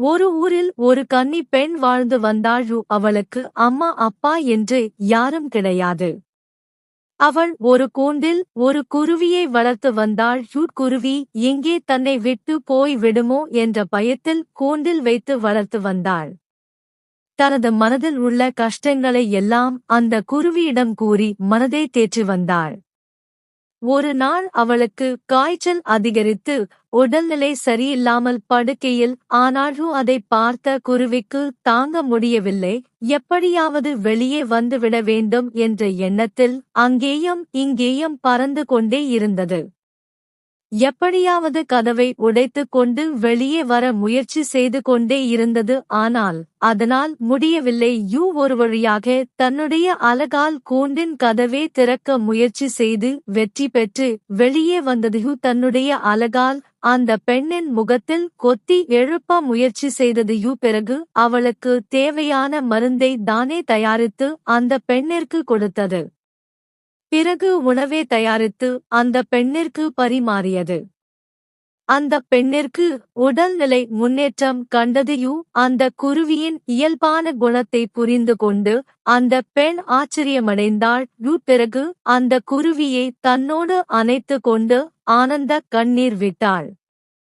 ஒரு ஊரில் ஒரு கன்னி பெண் வாழ்ந்து வந்தாள் அவளுக்கு அம்மா அப்பா என்று யாரும் கிடையாது. அவள் ஒரு கூண்டில் ஒரு குருவியை வளர்த்து வந்தாள். குருவி எங்கே தன்னை விட்டு போய் விடுமோ என்ற பயத்தில் கூண்டில் வைத்து வளர்த்து வந்தாள். தனது மனதில் உள்ள கஷ்டங்களை எல்லாம் அந்த குருவியிடம் கூறி மனதை தேற்றி வந்தாள். ஒரு நாள் அவளுக்கு காய்ச்சல் அதிகரித்து உடல்நிலை சரியில்லாமல் படுக்கையில் ஆனாலும் அதை பார்த்த குருவிக்கு தாங்க முடியவில்லை. எப்படியாவது வெளியே வந்துவிட வேண்டும் என்ற எண்ணத்தில் அங்கேயும் இங்கேயும் பறந்து கொண்டே இருந்தது. எப்படியாவது கதவை உடைத்துக் கொண்டு வெளியே வர முயற்சி செய்து கொண்டே இருந்தது. ஆனால் அதனால் முடியவில்லை. யூ ஒரு வழியாக தன்னுடைய அலகால் கூண்டின் கதவே திறக்க முயற்சி செய்து வெற்றி பெற்று வெளியே வந்தது. யூ தன்னுடைய அலகால் அந்த பெண்ணின் முகத்தில் கொத்தி எழுப்ப முயற்சி செய்தது. யூ பிறகு அவளுக்கு தேவையான மருந்தை தானே தயாரித்து அந்த பெண்ணிற்கு கொடுத்தது. பிறகு உணவே தயாரித்து அந்த பெண்ணிற்கு பரிமாறியது. அந்த பெண்ணிற்கு உடல்நிலை முன்னேற்றம் கண்டதையு அந்த குருவியின் இயல்பான குணத்தை புரிந்து கொண்டு அந்த பெண் ஆச்சரியமடைந்தாள். பிறகு அந்த குருவியை தன்னோடு அணைத்து கொண்டு ஆனந்த கண்ணீர் விட்டாள்.